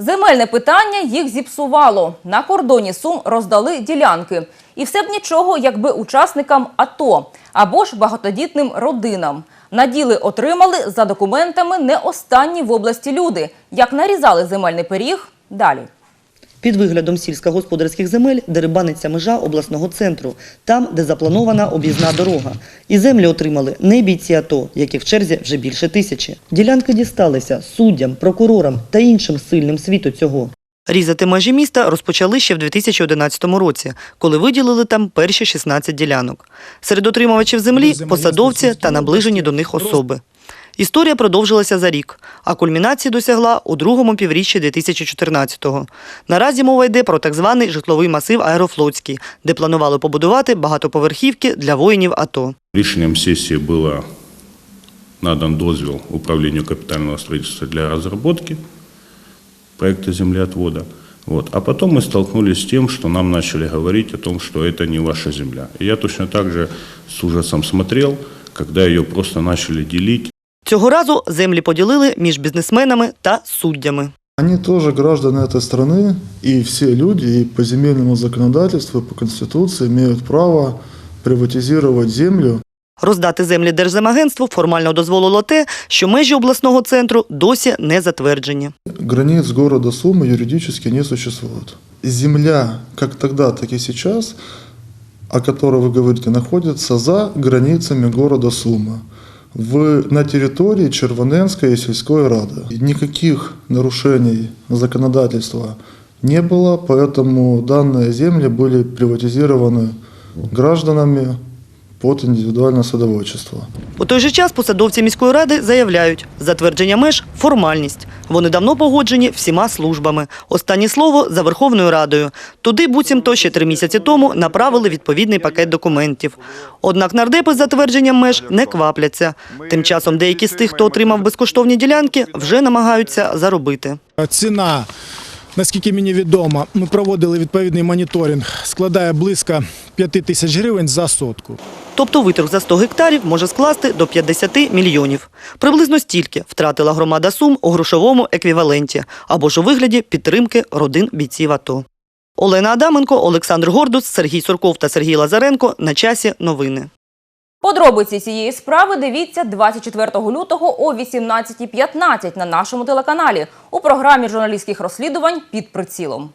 Земельне питання їх зіпсувало. На кордоні Сум роздали ділянки. І все б нічого, якби учасникам АТО або ж багатодітним родинам. Наділи отримали за документами не останні в області люди. Як нарізали земельний пиріг – далі. Під виглядом сільськогосподарських земель дерибаниться межа обласного центру, там, де запланована об'їзна дорога. І землі отримали не бійці АТО, яких в черзі вже більше тисячі. Ділянки дісталися суддям, прокурорам та іншим сильним світу цього. Різати межі міста розпочали ще в 2011 році, коли виділили там перші 16 ділянок. Серед отримувачів землі – посадовці та наближені до них особи. Історія продовжилася за рік, а кульмінації досягла у другому півріччі 2014-го. Наразі мова йде про так званий житловий масив Аерофлотський, де планували побудувати багатоповерхівки для воїнів АТО. Рішенням сесії було надан дозвіл управлінню капітального строительства для розробки проекта землеотвода. Вот. А потом мы столкнулись с тем, что нам начали говорить о том, что это не ваша земля. И я точно так же с ужасом смотрел, когда ее просто начали делить Цього разу землі поділили між бізнесменами та суддями. Они тоже граждане этой страны, и все люди и по земельному законодательству, и по Конституции имеют право приватизировать землю. Роздати землі Держземагентству формально дозволило те, що межі обласного центру досі не затверджені. Границ города Сумы юридически не существует. Земля, как тогда, так и сейчас, о которой вы говорите, находится за границами города Сума. В, на территории Червоненской сельской рады. Никаких нарушений законодательства не было, поэтому данные земли были приватизированы гражданами под индивидуальное садоводчество. У той же час посадовці міської ради заявляють, затвердження меж – формальність. Вони давно погоджені всіма службами. Останнє слово – за Верховною Радою. Туди буцімто ще три місяці тому направили відповідний пакет документів. Однак нардепи з затвердженням меж не квапляться. Тим часом деякі з тих, хто отримав безкоштовні ділянки, вже намагаються заробити. Ціна, наскільки мені відомо, ми проводили відповідний моніторинг, складає близько 5 тисяч гривень за сотку. Тобто витрг за 100 гектарів може скласти до 50 мільйонів. Приблизно стільки втратила громада Сум у грошовому еквіваленті або ж у вигляді підтримки родин бійців АТО. Олена Адаменко, Олександр Гордус, Сергій Сурков та Сергій Лазаренко. На часі новини. Подробиці цієї справи дивіться 24 лютого о 18.15 на нашому телеканалі у програмі журналістських розслідувань «Під прицілом».